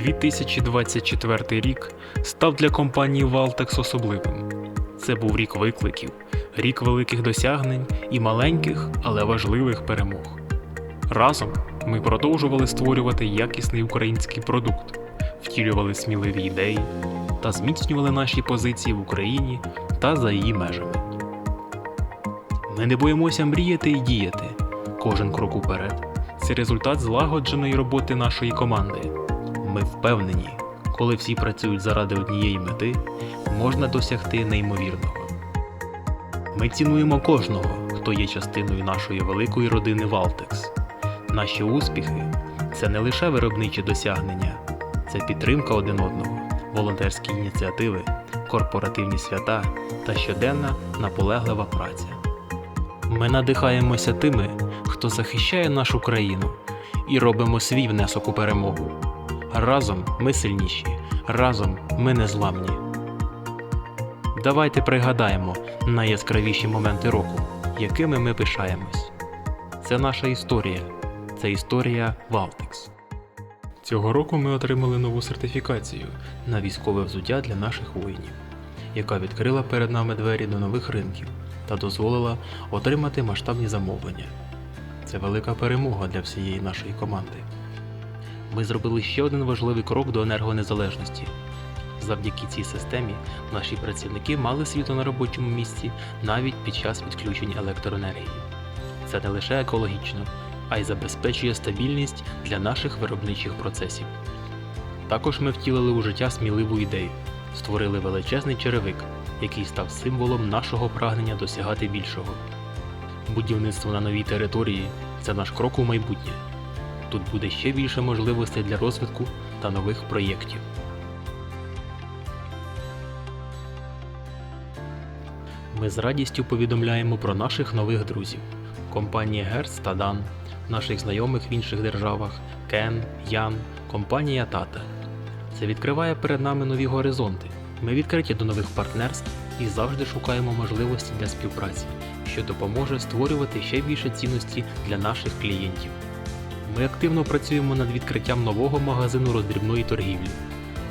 2024 рік став для компанії Valtex особливим. Це був рік викликів, рік великих досягнень і маленьких, але важливих перемог. Разом ми продовжували створювати якісний український продукт, втілювали сміливі ідеї та зміцнювали наші позиції в Україні та за її межами. Ми не боїмося мріяти і діяти. Кожен крок уперед це результат злагодженої роботи нашої команди. Ми впевнені, коли всі працюють заради однієї мети, можна досягти неймовірного. Ми цінуємо кожного, хто є частиною нашої великої родини Валтекс. Наші успіхи це не лише виробничі досягнення, це підтримка один одного, волонтерські ініціативи, корпоративні свята та щоденна наполеглива праця. Ми надихаємося тими, хто захищає нашу країну, і робимо свій внесок у перемогу. Разом ми сильніші, разом ми незламні. Давайте пригадаємо найяскравіші моменти року, якими ми пишаємось. Це наша історія, це історія Валтекс. Цього року ми отримали нову сертифікацію на військове взуття для наших воїнів, яка відкрила перед нами двері до нових ринків та дозволила отримати масштабні замовлення. Це велика перемога для всієї нашої команди. Ми зробили ще один важливий крок до енергонезалежності. Завдяки цій системі наші працівники мали світло на робочому місці навіть під час відключень електроенергії. Це не лише екологічно, а й забезпечує стабільність для наших виробничих процесів. Також ми втілили у життя сміливу ідею, створили величезний черевик, який став символом нашого прагнення досягати більшого. Будівництво на новій території це наш крок у майбутнє. Тут буде ще більше можливостей для розвитку та нових проєктів. Ми з радістю повідомляємо про наших нових друзів компанії Герц та Дан, наших знайомих в інших державах Кен, Ян, компанія Тата. Це відкриває перед нами нові горизонти. Ми відкриті до нових партнерств і завжди шукаємо можливості для співпраці, що допоможе створювати ще більше цінності для наших клієнтів. Ми активно працюємо над відкриттям нового магазину роздрібної торгівлі.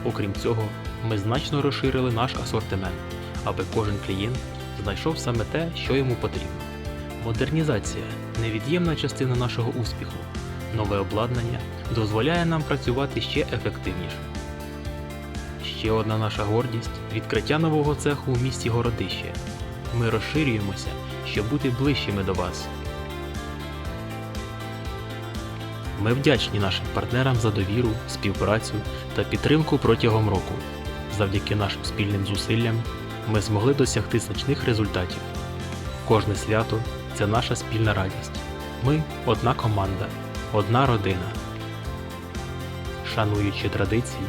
Окрім цього, ми значно розширили наш асортимент, аби кожен клієнт знайшов саме те, що йому потрібно. Модернізація невід'ємна частина нашого успіху. Нове обладнання дозволяє нам працювати ще ефективніше. Ще одна наша гордість відкриття нового цеху у місті Городище. Ми розширюємося, щоб бути ближчими до вас. Ми вдячні нашим партнерам за довіру, співпрацю та підтримку протягом року. Завдяки нашим спільним зусиллям ми змогли досягти значних результатів. Кожне свято це наша спільна радість. Ми одна команда, одна родина. Шануючи традиції,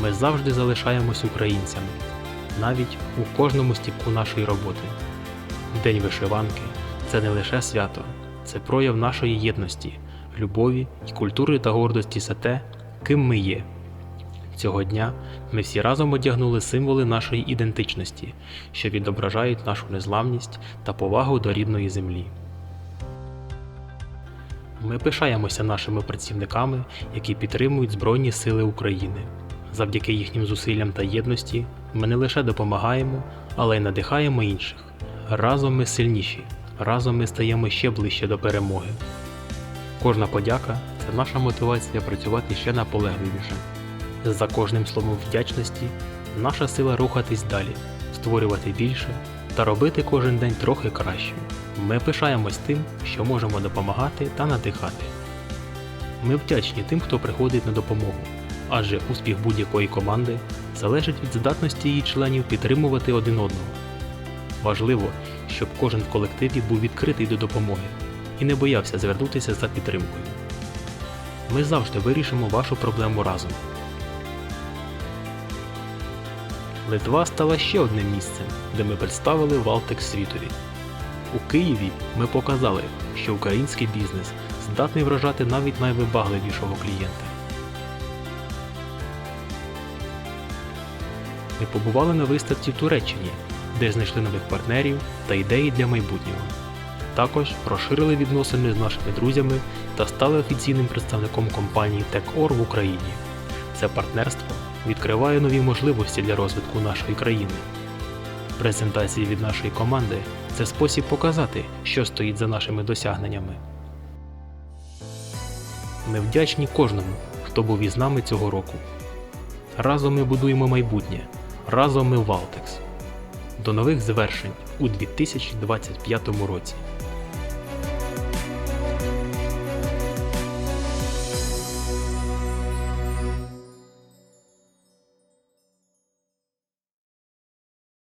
ми завжди залишаємось українцями, навіть у кожному стіпку нашої роботи. День вишиванки це не лише свято, це прояв нашої єдності, любові і культури та гордості за те, ким ми є. Цього дня ми всі разом одягнули символи нашої ідентичності, що відображають нашу незламність та повагу до рідної землі. Ми пишаємося нашими працівниками, які підтримують Збройні Сили України. Завдяки їхнім зусиллям та єдності ми не лише допомагаємо, але й надихаємо інших. Разом ми сильніші, разом ми стаємо ще ближче до перемоги. Кожна подяка це наша мотивація працювати ще наполегливіше. За кожним словом вдячності наша сила рухатись далі, створювати більше та робити кожен день трохи краще. Ми пишаємось тим, що можемо допомагати та надихати. Ми вдячні тим, хто приходить на допомогу, адже успіх будь-якої команди залежить від здатності її членів підтримувати один одного. Важливо, щоб кожен в колективі був відкритий до допомоги і не боявся звернутися за підтримкою. Ми завжди вирішимо вашу проблему разом. Литва стала ще одним місцем, де ми представили Валтекс світові. У Києві ми показали, що український бізнес здатний вражати навіть найвибагливішого клієнта. Ми побували на виставці в Туреччині, де знайшли нових партнерів та ідеї для майбутнього. Також розширили відносини з нашими друзями та стали офіційним представником компанії TechOr в Україні. Це партнерство відкриває нові можливості для розвитку нашої країни. Презентації від нашої команди це спосіб показати, що стоїть за нашими досягненнями. Ми вдячні кожному, хто був із нами цього року. Разом ми будуємо майбутнє. Разом ми Валтекс. До нових звершень у 2025 році.